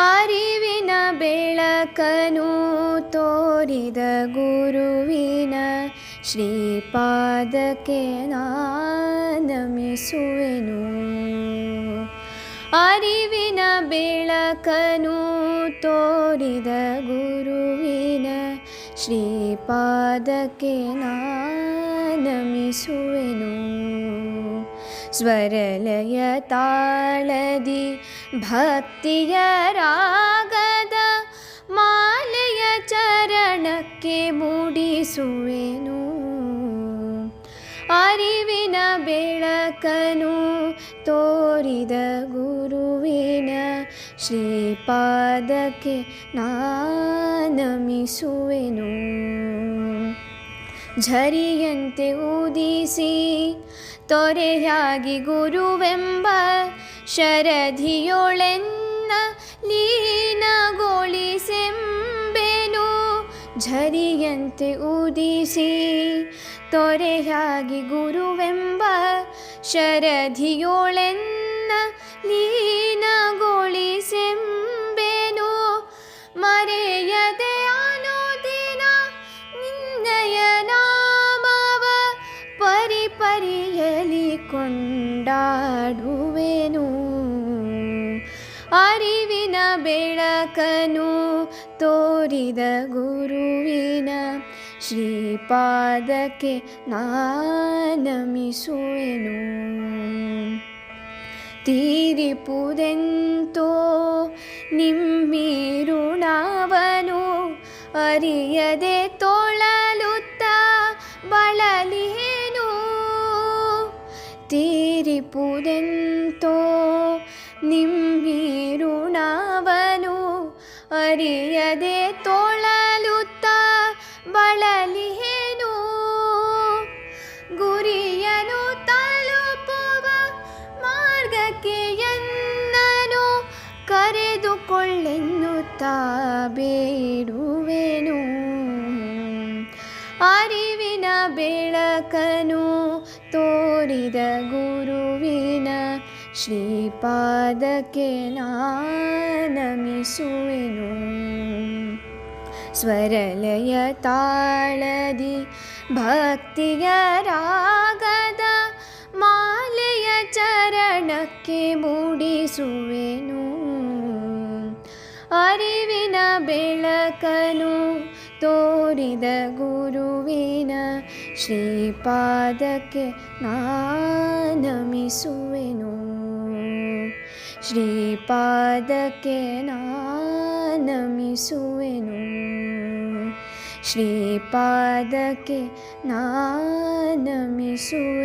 ಅರಿವಿನ ಬೆಳಕನು ತೋರಿದ ಗುರುವಿನ ಶ್ರೀಪಾದಕ್ಕೆ ನಮಿಸುವೆನು. ಅರಿವಿನ ಬೆಳಕನು ತೋರಿದ ಗುರುವಿನ ಶ್ರೀಪಾದಕ್ಕೆ ನಮಿಸುವೆನು. ಸ್ವರಲಯ ತಾಳದಿ ಭಕ್ತಿಯ ರಾಗದ ಮಾಲೆಯ ಚರಣಕ್ಕೆ ಮೂಡಿಸುವೆನು ಅರಿವಿನ ಬೆಳಕನು ತೋರಿದ ಗುರುವಿನ ಶ್ರೀಪಾದಕ್ಕೆ ನಮಿಸುವೆನು ಝರಿಯಂತೆ ಉದಿಸಿ ತೊರೆಯಾಗಿ ಗುರುವೆಂಬ ಶರಧಿಯೊಳೆನ್ನ ಲೀನಗೊಳಿಸೆಂಬೆನು. ಝರಿಯಂತೆ ಉದಿಸಿ ತೊರೆಯಾಗಿ ಗುರುವೆಂಬ ಶರಧಿಯೊಳೆನ್ನ ಕೊಂಡಾಡುವೆನು. ಅರಿವಿನ ಬೆಳಕನು ತೋರಿದ ಗುರುವಿನ ಶ್ರೀಪಾದಕ್ಕೆ ನಮಿಸುವೆನು ತೀರಿಪುದೆಂತೋ ನಿಮ್ಮಿರುಣವನು ಅರಿಯದೆ ತೊಳಲುತ್ತ ತೀರಿಪುದೆಂತೋ? ನಿಮ್ಮಿರುಣವನು ಅರಿಯದೆ ತೊಳಲುತ್ತ ಬಳಲಿಹೇನು? ಗುರಿಯನು ತಲುಪುವ ಮಾರ್ಗಕ್ಕೆ ಎನ್ನನು? ಕರೆದುಕೊಳ್ಳೆನ್ನುತ್ತ ಬೇಡುವೆನು? ಅರಿವಿನ ಬೆಳಕನು ತೋರಿದ ಗುರುವಿನ ಶ್ರೀಪಾದಕ್ಕೆ ನಮಿಸುವೆನು ಸ್ವರಲಯ ತಾಳದಿ ಭಕ್ತಿಯ ರಾಗದ ಮಾಲೆಯ ಚರಣಕ್ಕೆ ಮೂಡಿಸುವೆನು. ಅರಿವಿನ ಬೆಳಕನು ತೋರಿದ ಗುರುವಿನ ಶ್ರೀಪಾದಕ್ಕೆ ನಮಿಸುವೆನು ಶ್ರೀಪಾದಕ್ಕೆ ನಮಿಸುವೆನು ಶ್ರೀಪಾದಕ್ಕೆ ನಮಿಸುವೆನು